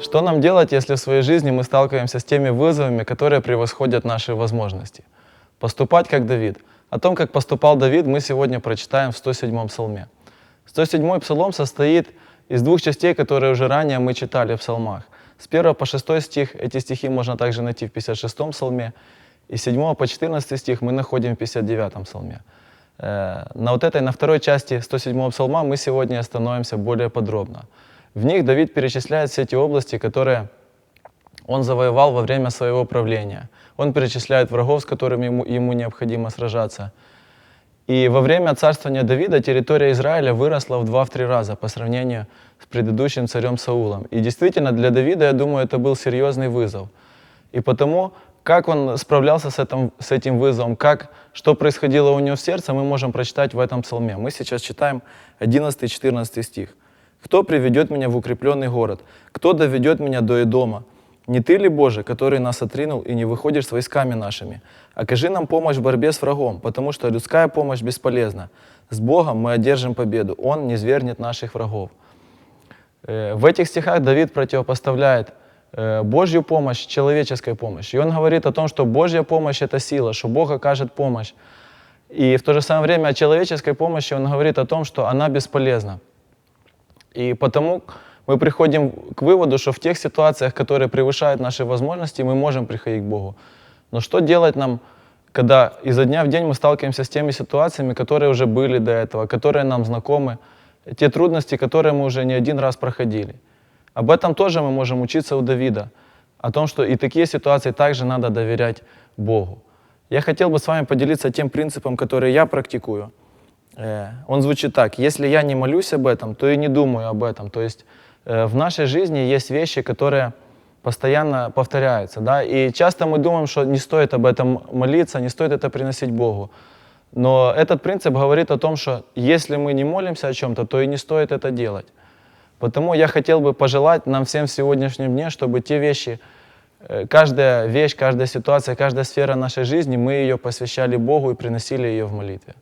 Что нам делать, если в своей жизни мы сталкиваемся с теми вызовами, которые превосходят наши возможности? Поступать как Давид. О том, как поступал Давид, мы сегодня прочитаем в 107-м псалме. 107-й псалом состоит из двух частей, которые уже ранее мы читали в псалмах. С 1 по 6 стих, эти стихи можно также найти в 56-м псалме, и с 7 по 14 стих мы находим в 59-м псалме. Э, На вот этой, на второй части 107-го псалма мы сегодня остановимся более подробно. В них Давид перечисляет все те области, которые он завоевал во время своего правления. Он перечисляет врагов, с которыми ему, ему необходимо сражаться. И во время царствования Давида территория Израиля выросла в два-три раза по сравнению с предыдущим царем Саулом. И действительно, для Давида, я думаю, это был серьезный вызов. И потому, как он справлялся с этим, с этим вызовом, как, что происходило у него в сердце, мы можем прочитать в этом псалме. Мы сейчас читаем 11-14 стих. «Кто приведет меня в укрепленный город? Кто доведет меня до Эдома? Не ты ли, Боже, который нас отринул и не выходишь с войсками нашими? Окажи нам помощь в борьбе с врагом, потому что людская помощь бесполезна. С Богом мы одержим победу, Он не свергнет наших врагов». Э, В этих стихах Давид противопоставляет э, Божью помощь человеческой помощи. И он говорит о том, что Божья помощь — это сила, что Бог окажет помощь. И в то же самое время о человеческой помощи он говорит о том, что она бесполезна. И потому мы приходим к выводу, что в тех ситуациях, которые превышают наши возможности, мы можем приходить к Богу. Но что делать нам, когда изо дня в день мы сталкиваемся с теми ситуациями, которые уже были до этого, которые нам знакомы, те трудности, которые мы уже не один раз проходили? Об этом тоже мы можем учиться у Давида, о том, что и такие ситуации также надо доверять Богу. Я хотел бы с вами поделиться тем принципом, который я практикую. Э, Он звучит так. Если я не молюсь об этом, то и не думаю об этом. То есть э, в нашей жизни есть вещи, которые постоянно повторяются. Да? И часто мы думаем, что не стоит об этом молиться, не стоит это приносить Богу. Но этот принцип говорит о том, что если мы не молимся о чем-то, то и не стоит это делать. Потому я хотел бы пожелать нам всем в сегодняшнем дне, чтобы те вещи, э, каждая вещь, каждая ситуация, каждая сфера нашей жизни, мы ее посвящали Богу и приносили ее в молитве.